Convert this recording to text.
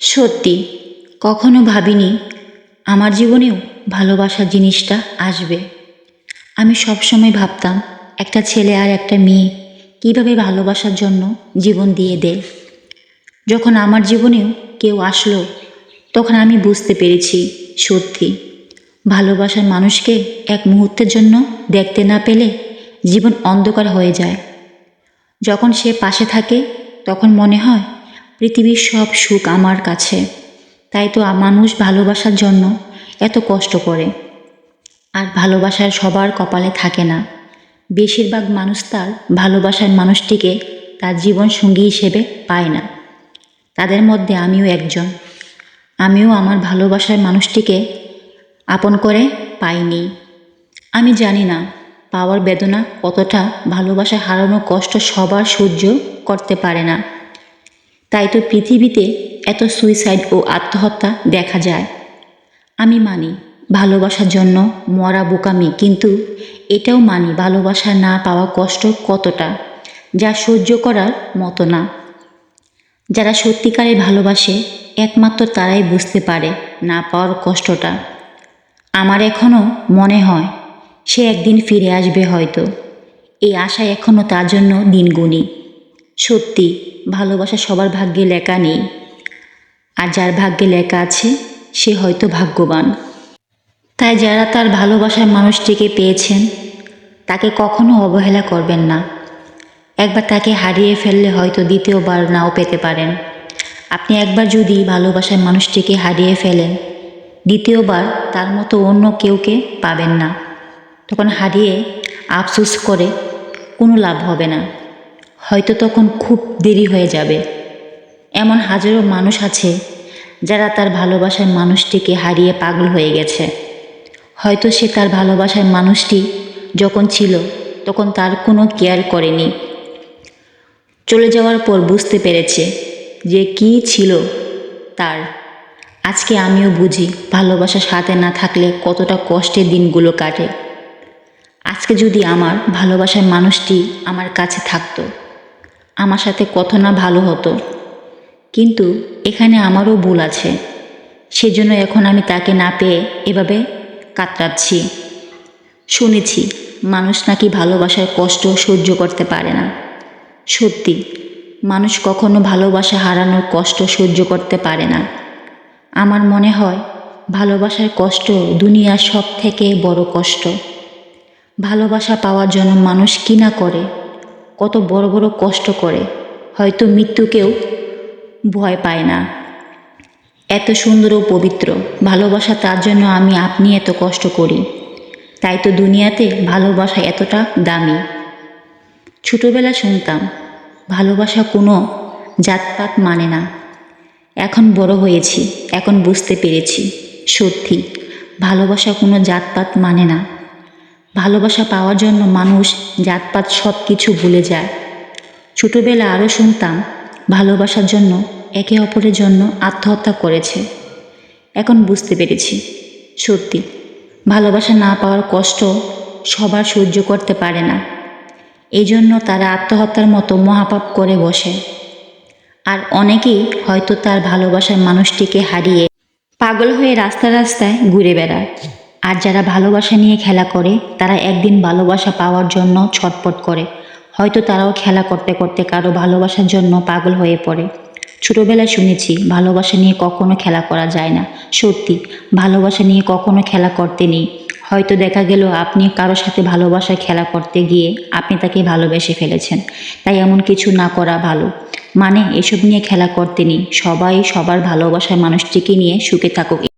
সত্যি, কখনো ভাবিনি আমার জীবনেও ভালোবাসা জিনিসটা আসবে। আমি সবসময় ভাবতাম, একটা ছেলে আর একটা মেয়ে কীভাবে ভালোবাসার জন্য জীবন দিয়ে দেয়। যখন আমার জীবনেও কেউ আসলো, তখন আমি বুঝতে পেরেছি, সত্যি, ভালোবাসার মানুষকে এক মুহূর্তের জন্য দেখতে না পেলে জীবন অন্ধকার হয়ে যায়। যখন সে পাশে থাকে, তখন মনে হয় পৃথিবীর সব সুখ আমার কাছে। তাই তো মানুষ ভালোবাসার জন্য এত কষ্ট করে। আর ভালোবাসার সবার কপালে থাকে না। বেশিরভাগ মানুষ তার ভালোবাসার মানুষটিকে তার জীবন সঙ্গী হিসেবে পায় না। তাদের মধ্যে আমিও একজন। আমিও আমার ভালোবাসার মানুষটিকে আপন করে পাইনি। আমি জানি না পাওয়ার বেদনা কতটা ভালোবাসা হারানো কষ্ট সবার সহ্য করতে পারে না। তাই তো পৃথিবীতে এত সুইসাইড ও আত্মহত্যা দেখা যায়। আমি মানি, ভালোবাসার জন্য মরা বোকামি কিন্তু এটাও মানি ভালোবাসা না পাওয়া কষ্ট কতটা, যা সহ্য করার মতো না। যারা সত্যিকারে ভালোবাসে, একমাত্র তারাই বুঝতে পারে না পাওয়ার কষ্টটা। আমার এখনও মনে হয়, সে একদিন ফিরে আসবে হয়তো। এই আশা এখনও তার জন্য দিন সত্যি, ভালোবাসা সবার ভাগ্যে লেখা নেই। আর যার ভাগ্যে লেখা আছে, সে হয়তো ভাগ্যবান। তাই যারা তার ভালোবাসার মানুষটিকে পেয়েছেন, তাকে কখনো অবহেলা করবেন না। একবার তাকে হারিয়ে ফেললে হয়তো দ্বিতীয়বার নাও পেতে পারেন। আপনি একবার যদি ভালোবাসার মানুষটিকে হারিয়ে ফেলেন, দ্বিতীয়বার তার মতো অন্য কেউকে পাবেন না। তখন হারিয়ে আফসোস করে কোনো লাভ হবে না। হয়তো তখন খুব দেরি হয়ে যাবে। এমন হাজারো মানুষ আছে, যারা তার ভালোবাসার মানুষটিকে হারিয়ে পাগল হয়ে গেছে। হয়তো সে তার ভালোবাসার মানুষটি যখন ছিল, তখন তার কোনো কেয়ার করেনি। চলে যাওয়ার পর বুঝতে পেরেছে যে কি ছিল তার। আজকে আমিও বুঝি ভালোবাসা সাথে না থাকলে কতটা কষ্টের দিনগুলো কাটে। আজকে যদি আমার ভালোবাসার মানুষটি আমার কাছে থাকতো আমার সাথে কত না ভালো হতো। কিন্তু এখানে আমারও ভুল আছে। সেজন্য এখন আমি তাকে না পেয়ে এভাবে কাতরাচ্ছি। শুনেছি, মানুষ নাকি ভালোবাসার কষ্ট সহ্য করতে পারে না। সত্যি, মানুষ কখনো ভালোবাসা হারানোর কষ্ট সহ্য করতে পারে না। আমার মনে হয়, ভালোবাসার কষ্ট দুনিয়ার সব থেকে বড় কষ্ট। ভালোবাসা পাওয়ার জন্য মানুষ কি না করে? কত বড় বড় কষ্ট করে। হয়তো মৃত্যুকেও ভয় পায় না। এত সুন্দর ও পবিত্র। ভালোবাসা তার জন্য আমি আপনি এত কষ্ট করি। তাই তো দুনিয়াতে ভালোবাসা এতটা দামি। ছোটোবেলা শুনতাম, ভালোবাসা কোনো জাতপাত মানে না। এখন বড় হয়েছি, এখন বুঝতে পেরেছি। সত্যি, ভালোবাসা কোনো জাতপাত মানে না। ভালোবাসা পাওয়ার জন্য মানুষ জাতপাত সব কিছু ভুলে যায়। ছোটোবেলা আরও শুনতাম, ভালোবাসার জন্য একে অপরের জন্য আত্মহত্যা করেছে। এখন বুঝতে পেরেছি, সত্যি, ভালোবাসা না পাওয়ার কষ্ট সবার সহ্য করতে পারে না। এই জন্য তারা আত্মহত্যার মতো মহাপাপ করে বসে। আর অনেকেই হয়তো তার ভালোবাসার মানুষটিকে হারিয়ে পাগল হয়ে রাস্তা রাস্তায় ঘুরে বেড়ায়। আর যারা ভালোবাসা নিয়ে খেলা করে, তারা একদিন ভালোবাসা পাওয়ার জন্য ছটপট করে। হয়তো তারাও খেলা করতে করতে কারও ভালোবাসার জন্য পাগল হয়ে পড়ে। ছোটোবেলায় শুনেছি, ভালোবাসা নিয়ে কখনো খেলা করা যায় না। সত্যি, ভালোবাসা নিয়ে কখনো খেলা করতে নেই। হয়তো দেখা গেল আপনি কারও সাথে ভালোবাসায় খেলা করতে গিয়ে আপনি তাকে ভালোবেসে ফেলেছেন। তাই এমন কিছু না করা ভালো। মানে এসব নিয়ে খেলা করতে নেই। সবাই সবার ভালোবাসার মানুষটিকে নিয়ে সুখে থাকুক।